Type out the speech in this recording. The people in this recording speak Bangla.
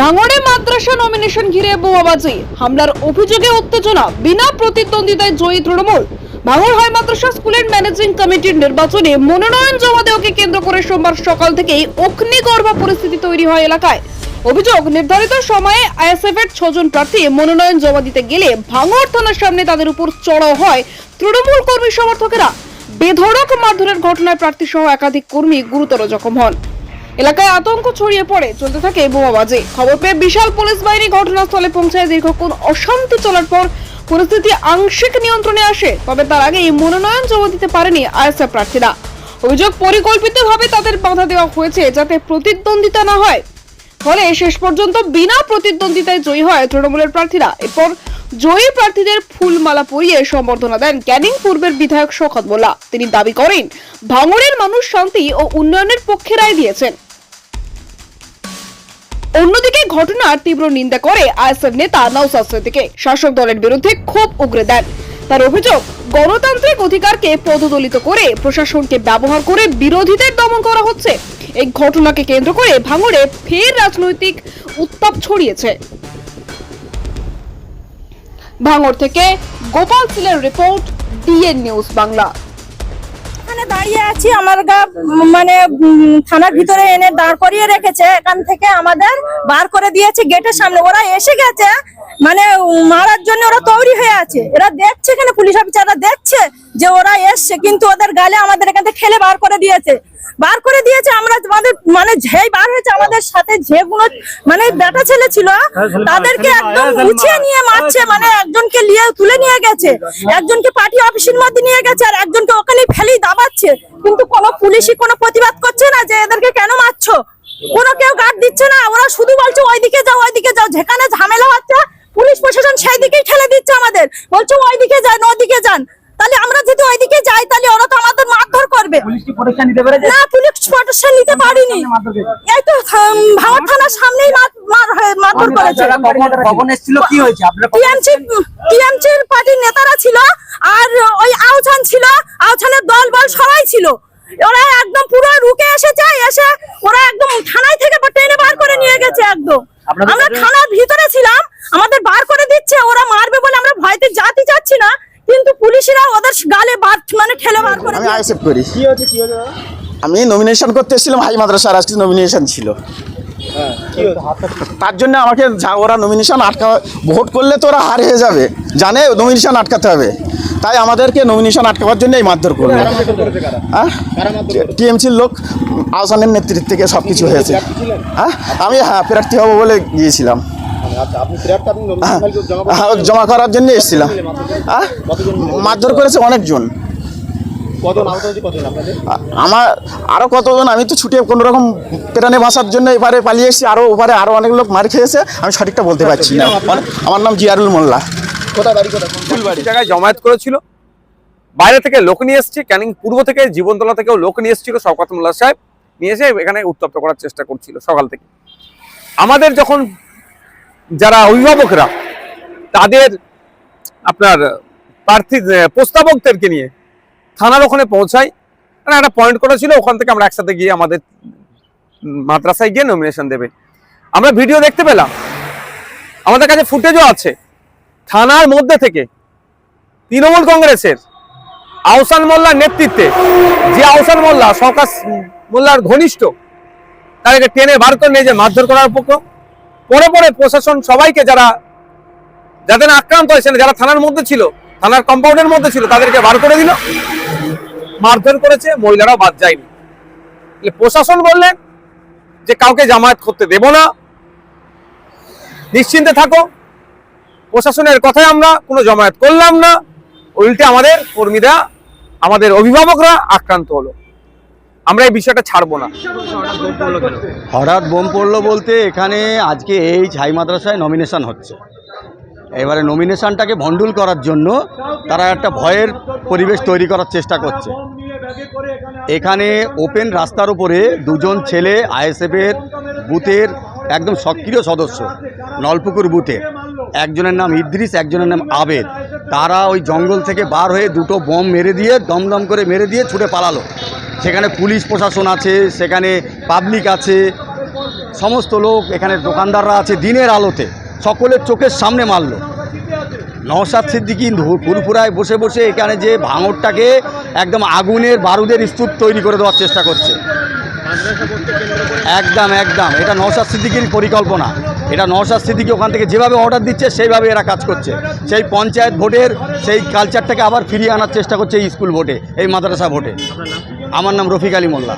ভাঙড়ে মাদ্রাসা নমিনেশন ঘিরে বোমাবাজি। হামলার অভিযোগে উত্তেজনা, বিনা প্রতিদ্বন্দ্বিতায় জয়ী তৃণমূল। ভাঙড় হয় মাদ্রাসা স্কুলের ম্যানেজিং কমিটির নির্বাচনে মনোনয়ন জমা দেওয়াকে কেন্দ্র করে সোমবার সকাল থেকেই অগ্নিগর্ভ পরিস্থিতি তৈরি হয় এলাকায়। অভিযোগ, নির্ধারিত সময়ে আইএসএফ এর ছজন প্রার্থী মনোনয়ন জমা দিতে গেলে ভাঙড় থানার সামনে তাদের উপর চড়াও হয় তৃণমূল কর্মী সমর্থকেরা। বেধড়ক মারধরের ঘটনায় প্রার্থী সহ একাধিক কর্মী গুরুতর জখম হন। এলাকায় আতঙ্ক ছড়িয়ে পড়ে, চলতে থাকে বোমাবাজি। খবর পেয়ে বিশাল পুলিশ বাহিনী ঘটনাস্থলে পৌঁছায় দীর্ঘক্ষণ অশান্তি চলার পর পরিস্থিতি আংশিক নিয়ন্ত্রণে আসে, তবে তার আগেই মনোনয়ন জমা দিতে পারেনি আইএসএফ প্রার্থীরা। অভিযোগ পরিকল্পিতভাবে তাদের বাধা দেওয়া হয়েছে যাতে প্রতিদ্বন্দ্বিতা না হয়। ফলে শেষ পর্যন্ত বিনা প্রতিদ্বন্দ্বিতায় জয়ী হয় তৃণমূলের প্রার্থীরা। এরপর জয়ী প্রার্থীদের ফুলমালা পরিয়ে সম্বর্ধনা দেন ক্যানিং পূর্বের বিধায়ক শওকত মোল্লা। তিনি দাবি করেন, ভাঙড়ের মানুষ শান্তি ও উন্নয়নের পক্ষে রায় দিয়েছেন। অন্যদিকে ঘটনার তীব্র নিন্দা করে আইএসএফ নেতা নওসাদ সিদ্দিকে শাসক দলের বিরুদ্ধে ক্ষোভ উগরে দেন। তার অভিযোগ, গণতান্ত্রিক অধিকারকে পদদলিত করে প্রশাসনকে ব্যবহার করে বিরোধীদের দমন করা হচ্ছে। এই ঘটনাকে কেন্দ্র করে ভাঙড়ে ফের রাজনৈতিক উত্তাপ ছড়িয়েছে। ভাঙড় থেকে গোপাল সিলের রিপোর্ট, ডিএন নিউজ বাংলা। এখানে দাঁড়িয়ে আছি আমার গা মানে থানার ভিতরে এনে দাঁড় করিয়ে রেখেছে। এখান থেকে আমাদের বার করে দিয়েছে গেটের সামনে। ওরা এসে গেছে মানে মারার জন্য ওরা তৈরি হয়ে আছে। এরা দেখছে এখানে পুলিশ অফিসাররা দেখছে যে ওরা এসছে কিন্তু ওদের গালে আমাদের এখান থেকে ঠেলে বার করে দিয়েছে। বার করে দিয়েছে আমরা আমাদের মানে যেই বার হয়েছে আমাদের সাথে যে যেগুলো মানে বেটা ছেলে ছিল তাদেরকে একদম উঠিয়ে নিয়ে মারছে মানে একজনকে নিয়ে তুলে নিয়ে গেছে একজনকে পার্টি অফিসের মধ্যে নিয়ে গেছে আর একজনকে ওখানে ফেলেই দাবাচ্ছে কিন্তু কোনো পুলিশই কোনো প্রতিবাদ করছে না যে এদেরকে কেন মারছো? কোনো কেউ গার্ড দিচ্ছে না ওরা শুধু বলছে ওইদিকে যাও ওইদিকে যাও। যেখানে ঝামেলা হচ্ছে পুলিশ প্রশাসন সেই দিকেই ঠেলে দিচ্ছে আমাদের। বলছে ওইদিকে যান ওইদিকে যান। তাহলে আমরা যদি ওইদিকে যাই তাহলে ওরা তো আমাদের মারধর করবে। পুলিশ কি নিতে না পুলিশ প্রোটেকশন নিতে পারিনি। এই তো ভাঙড় থানার সামনেই মার- মার মারধর করেছে। টিএমসির পার্টির নেতারা ছিল আর ওই আউছান ছিল আউছানের দল বল সবাই ছিল। ওরা একদম পুরো রুকে এসেছে এসে ওরা একদম থানায় থেকে টেনে বার করে নিয়ে গেছে একদম। আমরা থানার ভিতরে ছিলাম আমাদের বার করে দিচ্ছে ওরা মারবে বলে আমরা ভয়তে যাতে চাচ্ছি না কিন্তু পুলিশরা ওদের গালে বার মানে ঠেলে বার করে আমি। করি। আমি নমিনেশন করতে এসেছিলাম হাই মাদ্রাসার আজকে নমিনেশন ছিল। তার জন্য আমাকে ওরা নমিনেশন আটকা ভোট করলে তো ওরা হার হয়ে যাবে। জানে নমিনেশন আটকাতে হবে। তাই আমাদেরকে নমিনেশন আটকাবার জন্য এই মারধর করল। কারা মারধর করেছে কারা? হ্যাঁ কারা মারধর করেছে? টিএমসির লোক আহসানের নেতৃত্ব থেকে সব কিছু হয়েছে হ্যাঁ আমি হ্যাঁ প্রার্থী হব বলে গিয়েছিলাম। আচ্ছা আপনি হ্যাঁ, জমা করার জন্য এসেছিলাম। মারধর করেছে অনেকজন। কজন আহত হয়েছে কতজন আপনাদের? আমার আরও কতজন? আমি তো ছুটে কোনো রকম প্রাণে বাঁচার জন্য এবারে পালিয়ে এসেছি। আরও ওপারে আরও অনেক লোক মার খেয়েছে। আমি সঠিকটা বলতে পারছি না। আমার নাম জিয়ারুল মোল্লা। কোথায় বাড়ি কোথায়? কোন ফুলবাড়ি জায়গায় জমায়েত করেছিল। বাইরে থেকে লোক নিয়ে এসছে। ক্যানিং পূর্ব থেকে জীবনতলা থেকেও লোক নিয়ে এসেছিল শওকত মোল্লা সাহেব। নিয়ে এসে এখানে উত্তপ্ত করার চেষ্টা করছিল সকাল থেকে। আমাদের যখন যারা অভিভাবকরা তাদের আপনার প্রার্থী প্রস্তাবকদেরকে নিয়ে থানার ওখানে পৌঁছাই। মানে একটা পয়েন্ট করেছিল ওখান থেকে আমরা একসাথে গিয়ে আমাদের মাদ্রাসায় গিয়ে নমিনেশন দেবে। আমরা ভিডিও দেখতে পেলাম। আমাদের কাছে ফুটেজও আছে। থানার মধ্যে থেকে তৃণমূল কংগ্রেসের আহসান মোল্লার নেতৃত্বে যে আহসান মোল্লা, সরকার মোল্লার ঘনিষ্ঠ, তাদেরকে টেনে বার করে নিয়ে যে মারধর করার পক্ষ, পরে পরে প্রশাসন সবাইকে যারা, যাদের আক্রান্ত হয়েছেন, যারা থানার মধ্যে ছিল, থানার কম্পাউন্ডের মধ্যে ছিল, তাদেরকে বার করে দিল। মারধর করেছে, মহিলারাও বাদ যায়নি। প্রশাসন বললেন যে কাউকে জামায়াত করতে দেব না। নিশ্চিন্তে থাকো। প্রশাসনের কথায় আমরা কোনো জমায়েত করলাম না। উল্টে আমাদের কর্মীরা, আমাদের অভিভাবকরা আক্রান্ত হলো। আমরা এই বিষয়টা ছাড়বো না। হঠাৎ বোম পড়ল বলতে এখানে আজকে এই ছাই মাদ্রাসায় নমিনেশন হচ্ছে। এবারে নমিনেশনটাকে ভণ্ডুল করার জন্য তারা একটা ভয়ের পরিবেশ তৈরি করার চেষ্টা করছে। এখানে ওপেন রাস্তার উপরে দুজন ছেলে আইএসএফের বুথের একদম সক্রিয় সদস্য, নলপুকুর বুথে। একজনের নাম ইদ্রিস, একজনের নাম আবেদ। তারা ওই জঙ্গল থেকে বার হয়ে দুটো বোম মেরে দিয়ে, দমদম করে মেরে দিয়ে ছুটে পালালো। সেখানে পুলিশ প্রশাসন আছে, সেখানে পাবলিক আছে, সমস্ত লোক, এখানে দোকানদাররা আছে দিনের আলোতে। সকলের চোখের সামনে মারলো। নওশাদ সিদ্দিকি ফুরফুরায় বসে বসে এখানে যে ভাঙরটাকে একদম আগুনের বারুদের স্তূপ তৈরি করে দেওয়ার চেষ্টা করছে। একদম একদম। এটা নওশাদ সিদ্দিকির পরিকল্পনা। এটা নওশাদ সিদ্দিকি ওখান থেকে যেভাবে অর্ডার দিচ্ছে, সেইভাবে এরা কাজ করছে। সেই পঞ্চায়েত ভোটের সেই কালচারটাকে আবার ফিরিয়ে আনার চেষ্টা করছে এই স্কুল ভোটে, এই মাদ্রাসা ভোটে। আমার নাম রফিক আলী মোল্লা।